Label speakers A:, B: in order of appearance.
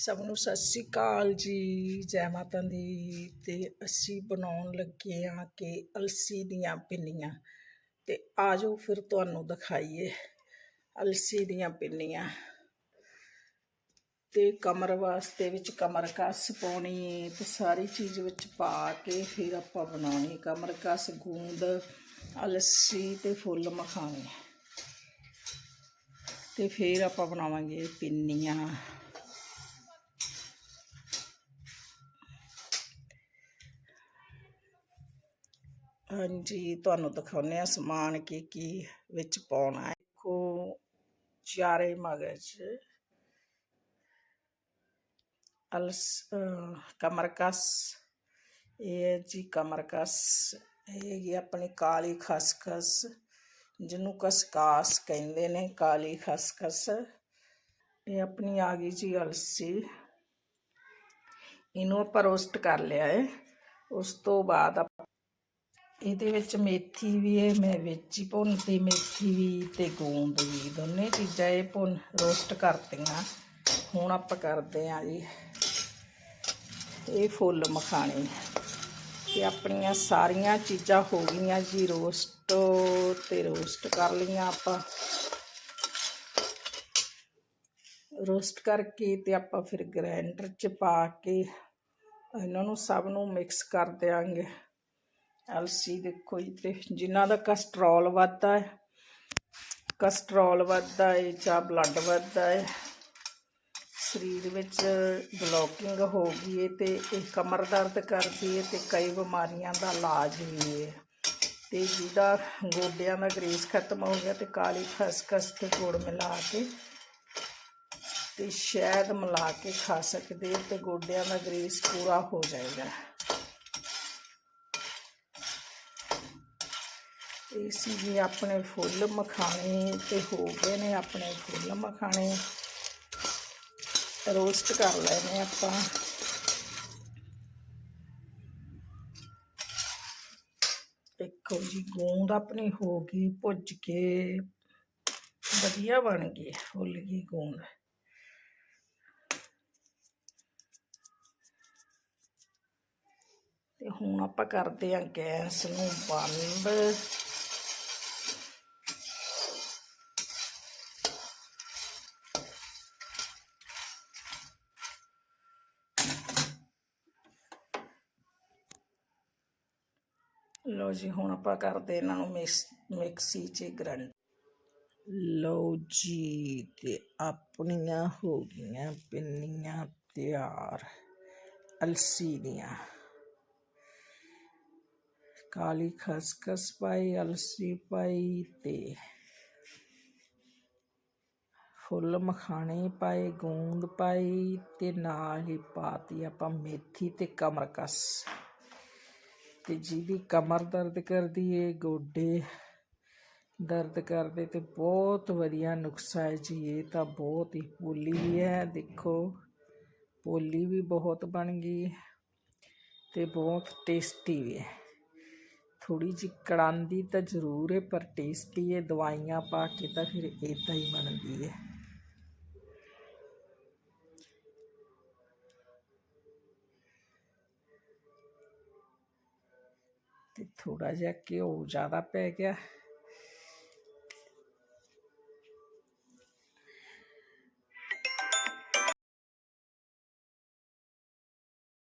A: ਸਭ ਨੂੰ ਸਤਿ ਸ੍ਰੀ ਅਕਾਲ ਜੀ। ਜੈ ਮਾਤਾ ਦੀ ਤੇ ਅਸੀਂ ਬਣਾਉਣ ਲੱਗੇ ਆ ਕਿ ਅਲਸੀ ਦੀਆਂ ਪਿੰਨੀਆਂ। ਤੇ ਆਜੋ ਫਿਰ ਤੁਹਾਨੂੰ ਦਿਖਾਈਏ ਅਲਸੀ ਦੀਆਂ ਪਿੰਨੀਆਂ। ਤੇ ਕਮਰ ਵਾਸਤੇ ਵਿੱਚ ਕਮਰ ਕਸ ਪਾਉਣੀ ਤੇ ਸਾਰੀ ਚੀਜ਼ ਵਿੱਚ ਪਾ ਕੇ ਫਿਰ ਆਪਾਂ ਬਣਾਉਣੀ ਕਮਰ ਕਸ, ਗੂੰਦ, ਅਲਸੀ ਤੇ ਫੁੱਲ ਮਖਾਣੇ। ਤੇ ਫਿਰ ਆਪਾਂ ਬਣਾਵਾਂਗੇ ਪਿੰਨੀਆਂ। ਹਾਂਜੀ, ਤੁਹਾਨੂੰ ਦਿਖਾਉਂਦੇ ਆ ਸਮਾਨ ਕੀ ਕੀ ਵਿੱਚ ਪਾਉਣਾ ਹੈ। ਦੇਖੋ, ਚਾਰੇ ਮਗਜ਼ ਅਲਸ ਕਮਰਕਸ। ਇਹ ਹੈ ਜੀ ਕਮਰਕਸ। ਇਹ ਹੈਗੀ ਆਪਣੀ ਕਾਲੀ ਖਸਖਸ, ਜਿਹਨੂੰ ਕਸਕਾਸ ਕਹਿੰਦੇ ਨੇ, ਕਾਲੀ ਖਸਖਸ। ਇਹ ਆਪਣੀ ਆ ਗਈ ਜੀ ਅਲਸੀ। ਇਹਨੂੰ ਆਪਾਂ ਰੋਸਟ ਕਰ ਲਿਆ ਹੈ। ਉਸ ਤੋਂ ਬਾਅਦ ਆਪਾਂ ਇਹਦੇ ਵਿੱਚ ਮੇਥੀ ਵੀ ਹੈ, ਮੈਂ ਵਿੱਚ ਹੀ ਭੁੰਨਤੀ ਮੇਥੀ ਵੀ ਤੇ ਗੂੰਦ ਵੀ, ਦੋਨੇ ਚੀਜ਼ਾਂ ਇਹ ਭੁੰਨ ਰੋਸਟ ਕਰਤੀਆਂ। ਹੁਣ ਆਪਾਂ ਕਰਦੇ ਆਂ ਜੀ ਇਹ ਫੁੱਲ ਮਖਾਣੇ। ਤੇ ਆਪਣੀਆਂ ਸਾਰੀਆਂ ਚੀਜ਼ਾਂ ਹੋ ਗਈਆਂ ਜੀ ਰੋਸਟ ਤੇ ਰੋਸਟ ਕਰ ਲਈਆਂ ਆਪਾਂ। ਰੋਸਟ ਕਰਕੇ ਤੇ ਆਪਾਂ ਫਿਰ ਗ੍ਰਾਈਂਡਰ 'ਚ ਪਾ ਕੇ ਇਹਨਾਂ ਨੂੰ ਸਭ ਨੂੰ ਮਿਕਸ ਕਰ ਦਿਆਂਗੇ। ਅਲਸੀ ਦੇਖੋ ਜੀ ਤੇ ਜਿਨ੍ਹਾਂ ਦਾ ਕਸਟਰੋਲ ਵੱਧਦਾ ਹੈ, ਕਸਟਰੋਲ ਵੱਧਦਾ ਹੈ ਜਾਂ ਬਲੱਡ ਵੱਧਦਾ ਹੈ, ਸਰੀਰ ਵਿੱਚ ਬਲੋਕਿੰਗ ਹੋ ਗਈ ਹੈ ਤੇ ਇਹ ਕਮਰ ਦਰਦ ਕਰਦੀ ਹੈ ਤੇ ਕਈ ਬਿਮਾਰੀਆਂ ਦਾ ਇਲਾਜ ਵੀ ਹੈ। ਤੇ ਜਿਹਦਾ ਗੋਡਿਆਂ ਦਾ ਗ੍ਰੇਸ ਖਤਮ ਹੋ ਗਿਆ ਤੇ ਕਾਲੀ ਖਸਖਸ ਤੇ ਗੁੜ ਮਿਲਾ ਕੇ ਤੇ ਸ਼ਹਿਦ ਮਿਲਾ ਕੇ ਖਾ ਸਕਦੇ ਹੋ ਤੇ ਗੋਡਿਆਂ ਦਾ ਗ੍ਰੇਸ ਪੂਰਾ ਹੋ ਜਾਏਗਾ। ਇਹ ਸੀ ਜੀ ਆਪਣੇ ਫੁੱਲ ਮਖਾਣੇ ਤੇ ਹੋ ਗਏ ਨੇ ਆਪਣੇ ਫੁੱਲ ਮਖਾਣੇ। ਰੋਸਟ ਕਰ ਲੈਣੇ ਆਪਾਂ। ਦੇਖੋ ਜੀ, ਗੂੰਦ ਆਪਣੀ ਹੋ ਗਈ, ਭੁੱਜ ਕੇ ਵਧੀਆ ਬਣ ਗਈ, ਫੁੱਲ ਗਈ ਗੂੰਦ। ਤੇ ਹੁਣ ਆਪਾਂ ਕਰਦੇ ਆਂ ਗੈਸ ਨੂੰ ਬੰਦ। ਲਓ ਜੀ, ਹੁਣ ਆਪਾਂ ਕਰਦੇ ਇਹਨਾਂ ਨੂੰ ਮਿਕਸ ਮਿਕਸੀ 'ਚ ਗ੍ਰਾਈਂਡ ਲਓ ਜੀ, ਤੇ ਆਪਣੀਆਂ ਹੋ ਗਈਆਂ ਪਿੰਨੀਆਂ ਤਿਆਰ, ਅਲਸੀ ਦੀਆਂ। ਕਾਲੀ ਖਸਖਸ ਪਾਈ, ਅਲਸੀ ਪਾਈ ਤੇ ਫੁੱਲ ਮਖਾਣੇ ਪਾਏ, ਗੂੰਦ ਪਾਈ ਤੇ ਨਾਲ ਹੀ ਪਾਤੀ ਆਪਾਂ ਮੇਥੀ ਤੇ ਕਮਰਕਸ। ਤੇ ਜਿਹਦੀ ਕਮਰ ਦਰਦ ਕਰਦੀ ਏ, ਗੋਡੇ ਦਰਦ ਕਰਦੇ ਤੇ ਬਹੁਤ ਵਧੀਆ ਨੁਸਖਾ ਹੈ ਜੀ, ਇਹ ਤਾਂ ਬਹੁਤ ਹੀ ਪੋਲੀ ਵੀ ਹੈ, ਦੇਖੋ। ਪੋਲੀ ਵੀ ਬਹੁਤ ਬਣ ਗਈ ਤੇ ਬਹੁਤ ਟੇਸਟੀ ਵੀ ਹੈ। ਥੋੜੀ ਜਿਹੀ ਕੜਾਂਦੀ ਤਾਂ ਜ਼ਰੂਰ ਹੈ, ਪਰ ਟੇਸਟੀ ਹੈ, ਦਵਾਈਆਂ ਪਾ ਕੇ ਤਾਂ ਫਿਰ ਇਦਾਂ ਹੀ ਬਣਦੀ ਹੈ। ਤੇ ਥੋੜਾ ਜਿਹਾ ਘਿਓ ਜ਼ਿਆਦਾ ਪੈ ਗਿਆ।